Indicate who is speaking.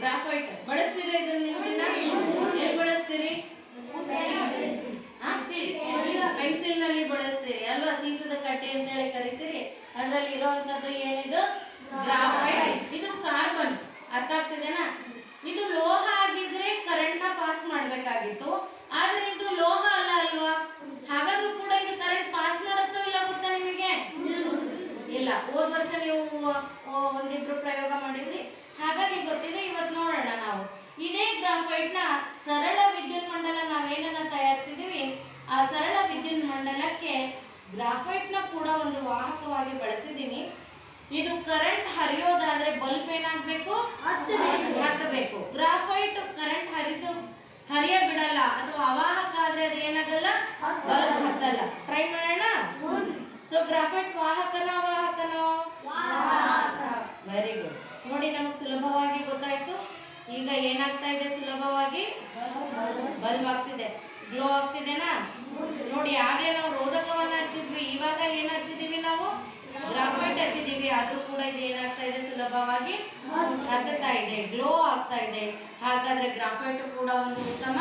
Speaker 1: Graphite ಬಳಸ್ತೀರಾ ಇದನ್ನ ನೀವು ದಿನ ಎಲ್ಲಿ ಬಳಸ್ತೀರಿ? ಪೆನ್ಸಿಲ್ನಲ್ಲಿ ಬಳಸ್ತೀರಿ. ಅಲ್ವಾ? ಸೀಸದ ಕಟ್ಟೆ ಅಂತ ಹೇಳಿ ಕರಿತೀರಿ. ಅದ್ರಲ್ಲಿ ಇರುವಂತದ್ದು ಏನಿದು? ಗ್ರಾಫೈಟ್ ಇದು ಕಾರ್ಬನ್ ಅರ್ಥ ಆಗ್ತಿದೆನಾ? ಇದು ಲೋಹ ಆಗಿದ್ರೆ ಕರೆಂಟ್ನ ಪಾಸ್ ಮಾಡ್ಬೇಕಾಗಿತ್ತು. ಆದ್ರೆ ಇದು ಲೋಹ ಅಲ್ಲ ಅಲ್ವಾ? ಹಾಗಾದ್ರೂ ಕೂಡ ಇದು ಕರೆಂಟ್ ಪಾಸ್ ಮಾಡುತ್ತೋ ಇಲ್ಲ ಗೊತ್ತಾ ನಿಮಗೆ? ಇಲ್ಲ. ಹೋದ ವರ್ಷ ನೀವು ಒಂದಿಬ್ರು ಪ್ರಯೋಗ ಮಾಡಿದ್ರಿ. ಇದೇ ಗ್ರಾಫೈಟ್ನ ಸರಳ ವಿದ್ಯುತ್ ಮಂಡಲ ನಾವೇನನ್ನ ತಯಾರಿಸಿದೀವಿ ಆ ಸರಳ ವಿದ್ಯುತ್ ಮಂಡಲಕ್ಕೆ ಗ್ರಾಫೈಟ್ನ ಕೂಡ ಒಂದು ವಾಹಕವಾಗಿ ಬಳಸಿದ್ದೀನಿ ಇದು ಕರೆಂಟ್ ಹರಿಯೋದಾದ್ರೆ ಬಲ್ಬ್ ಏನಾಗಬೇಕು? ಹತ್ತಬೇಕು. ಗ್ರಾಫೈಟ್ ಕರೆಂಟ್ ಹರಿದು ಹರಿಯ ಬಿಡಲ್ಲ ಅಥವಾ ಅವಾಹಕ ಆದ್ರೆ ಅದು ಏನಾಗಲ್ಲ ಬಲ್ಬ್ ಹತ್ತಲ್ಲ. ಟ್ರೈ ಮಾಡೋಣ? ಸೊ ಗ್ರಾಫೈಟ್ ವಾಹಕನ ವಾಹಕನೋ ವೆರಿ ಗುಡ್ ನೋಡಿ ನಮಗೆ ಸುಲಭವಾಗಿ ಗೊತ್ತಾಯ್ತು ಈಗ ಏನಾಗ್ತಾ ಇದೆ ಸುಲಭವಾಗಿ? ಬಲ್ಬ್ ಆಗ್ತಿದೆ. ಗ್ಲೋ ಆಗ್ತಿದೆನಾ? ನೋಡಿ, ಆಗ್ಲೇ ನಾವು ರೋಧಕವನ್ನು ಹಚ್ಚಿದ್ವಿ. ಇವಾಗ ಏನು ಹಚ್ಚಿದೀವಿ ನಾವು? ಗ್ರಾಫೈಟ್ ಹಚ್ಚಿದೀವಿ. ಆದ್ರೂ ಕೂಡ ಇದು ಏನಾಗ್ತಾ ಇದೆ ಸುಲಭವಾಗಿ? ಹತ್ತುತ್ತಾ ಇದೆ. ಗ್ಲೋ ಆಗ್ತಾ ಇದೆ. ಹಾಗಾದ್ರೆ ಗ್ರಾಫೈಟ್ ಕೂಡ ಒಂದು ಉತ್ತಮ